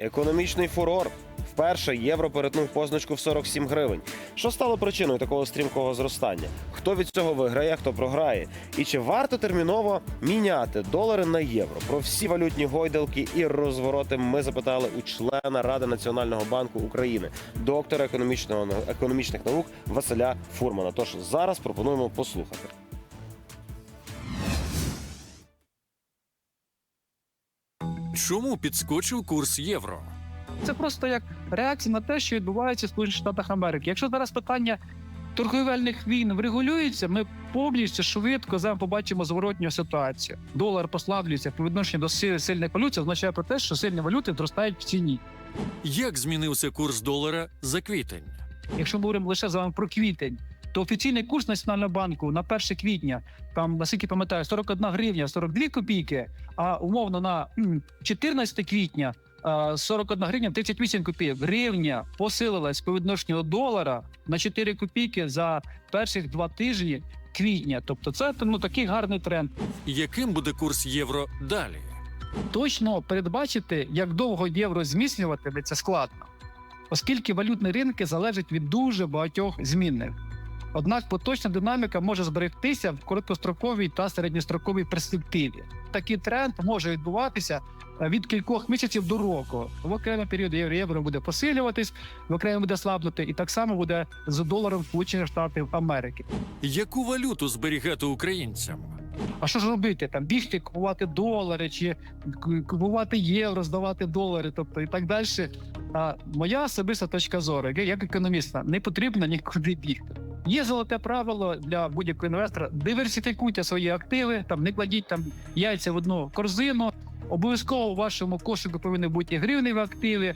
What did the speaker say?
Економічний фурор. Вперше євро перетнув позначку в 47 гривень. Що стало причиною такого стрімкого зростання? Хто від цього виграє, хто програє? І чи варто терміново міняти долари на євро? Про всі валютні гойдалки і розвороти ми запитали у члена Ради Національного банку України, доктора економічного економічних наук Василя Фурмана. Тож зараз пропонуємо послухати. Чому підскочив курс євро? Це просто як реакція на те, що відбувається в Сполучених Штатах Америки. Якщо зараз питання торговельних війн врегулюється, ми повністю швидко зараз побачимо зворотню ситуацію. Долар послаблюється по відношенню до сильних валют. Це означає про те, що сильні валюти зростають в ціні. Як змінився курс долара за квітень? Якщо ми говоримо лише з вами про квітень, то офіційний курс Національного банку на 1 квітня, там наскільки пам'ятаю, 41 гривня 42 копійки, а умовно на м, 14 квітня а, 41 гривня 38 копійок. Гривня посилилась по відношенню до долара на 4 копійки за перших два тижні квітня. Тобто, це ну такий гарний тренд. Яким буде курс євро далі? Точно передбачити, як довго євро зміцнювати, це складно, оскільки валютні ринки залежать від дуже багатьох змінних. Однак поточна динаміка може зберегтися в короткостроковій та середньостроковій перспективі. Такий тренд може відбуватися е, від кількох місяців до року. В окремий період євро євро буде посилюватись, в окремий буде слабнути, і так само буде з доларом Сполучених Штатів Америки. Яку валюту зберігати українцям? А що ж робити? Там бігти, купувати долари, чи купувати євро, здавати долари, тобто і так далі. А моя особиста точка зору, як економіста, не потрібно нікуди бігти. Є золоте правило для будь-якого інвестора: диверсифікуйте свої активи, там не кладіть там яйця в одну корзину. Обов'язково у вашому кошику повинні бути і гривневі активи,